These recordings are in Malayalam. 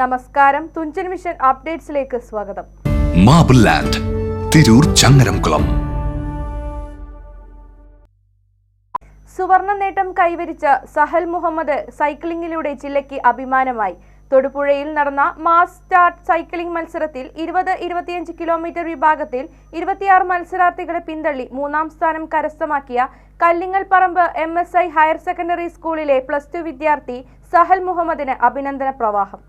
നമസ്കാരം. തുഞ്ചൻ മിഷൻ അപ്ഡേറ്റ്സിലേക്ക് സ്വാഗതം. Marble land Tirur Changaramkulam. സുവർണ നേട്ടം കൈവരിച്ച സഹൽ മുഹമ്മദ് സൈക്ലിംഗിലൂടെ ജില്ലയ്ക്ക് അഭിമാനമായി. തൊടുപുഴയിൽ നടന്ന മാസ് സ്റ്റാർട്ട് സൈക്ലിംഗ് മത്സരത്തിൽ ഇരുപത് ഇരുപത്തിയഞ്ച് കിലോമീറ്റർ വിഭാഗത്തിൽ ഇരുപത്തിയാറ് മത്സരാർത്ഥികളെ പിന്തള്ളി മൂന്നാം സ്ഥാനം കരസ്ഥമാക്കിയ Kallingal Paramba M S I higher secondary സ്കൂളിലെ പ്ലസ് ടു വിദ്യാർത്ഥി സഹൽ മുഹമ്മദിന് അഭിനന്ദന പ്രവാഹം.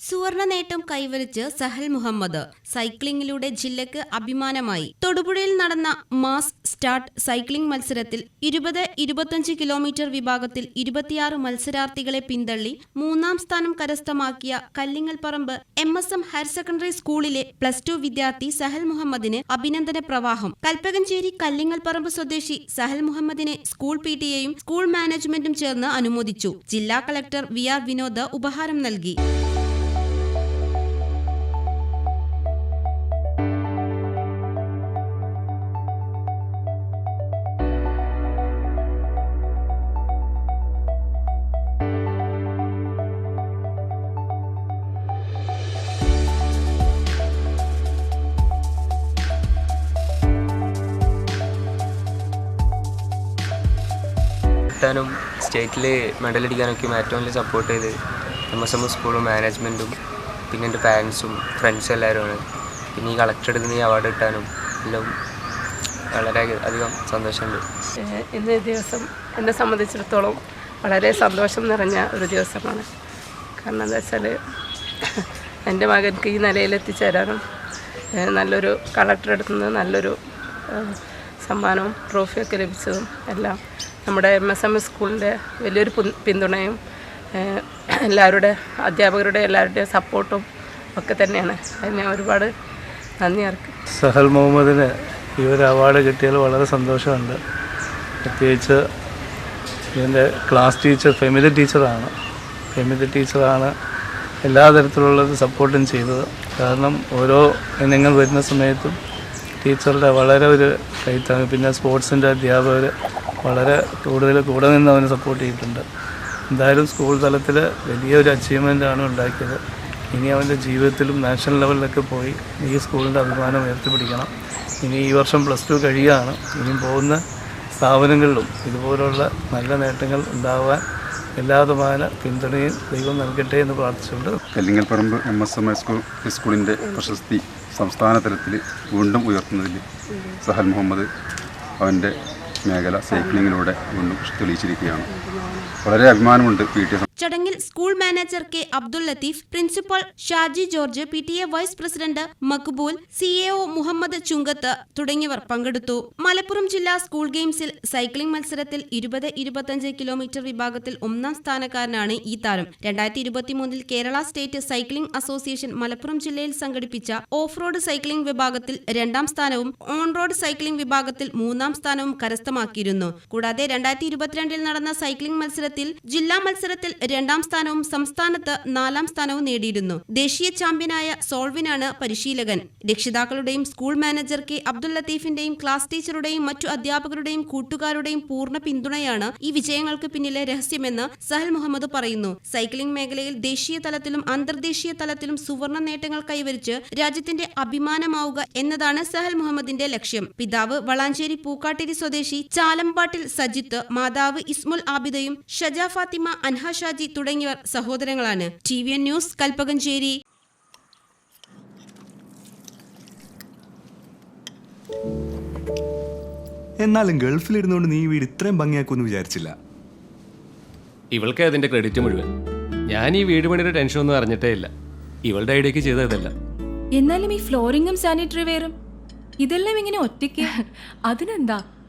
സുവർണ നേട്ടം കൈവരിച്ച് സഹൽ മുഹമ്മദ് സൈക്ലിംഗിലൂടെ ജില്ലക്ക് അഭിമാനമായി. തൊടുപുഴയിൽ നടന്ന മാസ് സ്റ്റാർട്ട് സൈക്ലിംഗ് മത്സരത്തിൽ ഇരുപത് ഇരുപത്തഞ്ച് കിലോമീറ്റർ വിഭാഗത്തിൽ ഇരുപത്തിയാറ് മത്സരാർത്ഥികളെ പിന്തള്ളി മൂന്നാം സ്ഥാനം കരസ്ഥമാക്കിയ Kallingalparamba M S M higher secondary സ്കൂളിലെ പ്ലസ് ടു വിദ്യാർത്ഥി സഹൽ മുഹമ്മദിന് അഭിനന്ദന പ്രവാഹം. കൽപ്പകഞ്ചേരി കല്ലിങ്ങൽപ്പറമ്പ് സ്വദേശി സഹൽ മുഹമ്മദിനെ സ്കൂൾ പി ടിയെയും സ്കൂൾ മാനേജ്മെന്റും ചേർന്ന് അനുമോദിച്ചു. ജില്ലാ കളക്ടർ വി ആർ വിനോദ് ഉപഹാരം നൽകി. കിട്ടാനും സ്റ്റേറ്റിൽ മെഡൽ അടിക്കാനൊക്കെ ഏറ്റവും വലിയ സപ്പോർട്ട് ചെയ്ത് എം എസ് എം സ്കൂളും മാനേജ്മെന്റും പിന്നെ എന്റെ പാരൻസും ഫ്രണ്ട്സും എല്ലാവരുമാണ് പിന്നെ ഈ കളക്ടർ എടുക്കുന്ന ഈ അവാർഡ് കിട്ടാനും എല്ലാം വളരെ അധികം സന്തോഷമുണ്ട്. ഇന്ന് ദിവസം എന്നെ സംബന്ധിച്ചിടത്തോളം വളരെ സന്തോഷം നിറഞ്ഞ ഒരു ദിവസമാണ്. കാരണം എന്താ വെച്ചാൽ എന്റെ മകൻക്ക് ഈ നിലയിൽ എത്തിച്ചേരാനും നല്ലൊരു കളക്ടർ അടുത്തുനിന്ന് നല്ലൊരു സമ്മാനവും ട്രോഫിയൊക്കെ ലഭിച്ചതും എല്ലാം നമ്മുടെ എം എസ് എം എസ് സ്കൂളിന്റെ വലിയൊരു പിന്തുണയും എല്ലാവരുടെ അധ്യാപകരുടെ എല്ലാവരുടെയും സപ്പോർട്ടും ഒക്കെ തന്നെയാണ്. അതിന് ഞാൻ ഒരുപാട് നന്ദി അർക്കും സഹൽ മുഹമ്മദിന് ഈ ഒരു അവാർഡ് കിട്ടിയാൽ വളരെ സന്തോഷമുണ്ട്. പ്രത്യേകിച്ച് ഇതിന്റെ ക്ലാസ് ടീച്ചർ ഫെമിലി ടീച്ചറാണ് ഫെമിലി ടീച്ചറാണ് എല്ലാ തരത്തിലുള്ള സപ്പോർട്ടും ചെയ്തത്. കാരണം ഓരോ ഇനങ്ങൾ വരുന്ന സമയത്തും ടീച്ചറുടെ വളരെ ഒരു കൈത്താങ്ങ്. പിന്നെ സ്പോർട്സിന്റെ അധ്യാപകർ വളരെ കൂടുതൽ കൂടെ നിന്ന് അവനെ സപ്പോർട്ട് ചെയ്തിട്ടുണ്ട്. എന്തായാലും സ്കൂൾ തലത്തിൽ വലിയൊരു അച്ചീവ്മെന്റാണ് ഉണ്ടാക്കിയത്. ഇനി അവന്റെ ജീവിതത്തിലും നാഷണൽ ലെവലിലൊക്കെ പോയി ഈ സ്കൂളിന്റെ അഭിമാനം ഉയർത്തിപ്പിടിക്കണം. ഇനി ഈ വർഷം പ്ലസ് ടു കഴിയുകയാണ്. ഇനി പോകുന്ന സ്ഥാപനങ്ങളിലും ഇതുപോലുള്ള നല്ല നേട്ടങ്ങൾ ഉണ്ടാവാൻ എല്ലാതുമായ പിന്തുണയും ദൈവം നൽകട്ടെ എന്ന് പ്രാർത്ഥിച്ചുകൊണ്ട് Kallingalparamba M S M school സ്കൂളിന്റെ പ്രശസ്തി സംസ്ഥാന തലത്തിൽ വീണ്ടും ഉയർത്തുന്നതിൽ സഹൽ മുഹമ്മദ് അവന്റെ മേഖല സൈക്ലിങ്ങിലൂടെ വീണ്ടും തെളിയിച്ചിരിക്കുകയാണ്. വളരെ അഭിമാനമുണ്ട് പി ടി ചടങ്ങിൽ school manager K Abdul Latheef principal Shaji George P T A vice president Maqbool C A O Muhammad Chungath തുടങ്ങിയവർ പങ്കെടുത്തു. മലപ്പുറം ജില്ലാ സ്കൂൾ ഗെയിംസിൽ സൈക്ലിംഗ് മത്സരത്തിൽ ഇരുപത് ഇരുപത്തഞ്ച് കിലോമീറ്റർ വിഭാഗത്തിൽ ഒന്നാം സ്ഥാനക്കാരനാണ് ഈ താരം. രണ്ടായിരത്തി ഇരുപത്തിമൂന്നിൽ Kerala state cycling association Malappuram ജില്ലയിൽ സംഘടിപ്പിച്ച ഓഫ് റോഡ് സൈക്ലിംഗ് വിഭാഗത്തിൽ രണ്ടാം സ്ഥാനവും ഓൺ റോഡ് സൈക്ലിംഗ് വിഭാഗത്തിൽ മൂന്നാം സ്ഥാനവും കരസ്ഥമാക്കിയിരുന്നു. കൂടാതെ രണ്ടായിരത്തി ഇരുപത്തിരണ്ടിൽ നടന്ന സൈക്ലിംഗ് മത്സരത്തിൽ ജില്ലാ മത്സരത്തിൽ രണ്ടാം സ്ഥാനവും സംസ്ഥാനത്ത് നാലാം സ്ഥാനവും നേടിയിരുന്നു. ദേശീയ ചാമ്പ്യനായ സോൾവിനാണ് പരിശീലകൻ. രക്ഷിതാക്കളുടെയും സ്കൂൾ മാനേജർ കെ അബ്ദുൽ ലത്തീഫിന്റെയും ക്ലാസ് ടീച്ചറുടെയും മറ്റു അധ്യാപകരുടെയും കൂട്ടുകാരുടെയും പൂർണ പിന്തുണയാണ് ഈ വിജയങ്ങൾക്ക് പിന്നിലെ രഹസ്യമെന്ന് സഹൽ മുഹമ്മദ് പറയുന്നു. സൈക്ലിംഗ് മേഖലയിൽ ദേശീയ തലത്തിലും അന്തർദേശീയ തലത്തിലും സുവർണ നേട്ടങ്ങൾ കൈവരിച്ച് രാജ്യത്തിന്റെ അഭിമാനമാവുക എന്നതാണ് സഹൽ മുഹമ്മദിന്റെ ലക്ഷ്യം. പിതാവ് വളാഞ്ചേരി പൂക്കാട്ടേരി സ്വദേശി ചാലമ്പാട്ടിൽ സജിത്ത് മാതാവ് ഇസ്മുൽ ആബിദയും ഷജ ഫാത്തിമ അൻഹ ഷാജി തുടങ്ങിയവർ സഹോദരങ്ങളാണ്. T V N news Kalpakanchery. എന്നാലും ഗൾഫിലിരുന്നുകൊണ്ട് നീ വീട് ഇത്രയും ഭംഗിയാക്കുമെന്ന് വിചാരിച്ചില്ല. ഇവൾക്ക് അതിന്റെ ക്രെഡിറ്റ് മുഴുവൻ. ഞാൻ ഈ വീട് പണിയുടെ ടെൻഷൻ ഒന്നും അറിഞ്ഞിട്ടേ ഇല്ല. ഇവളുടെ ഐഡിയക്ക് ചെയ്തതല്ല എന്നാലും ഈ ഫ്ലോറിങ്ങും സാനിറ്ററി വെയറും ഇതെല്ലാം ഇങ്ങനെ ഒറ്റയ്ക്ക്? അതിനെന്താ?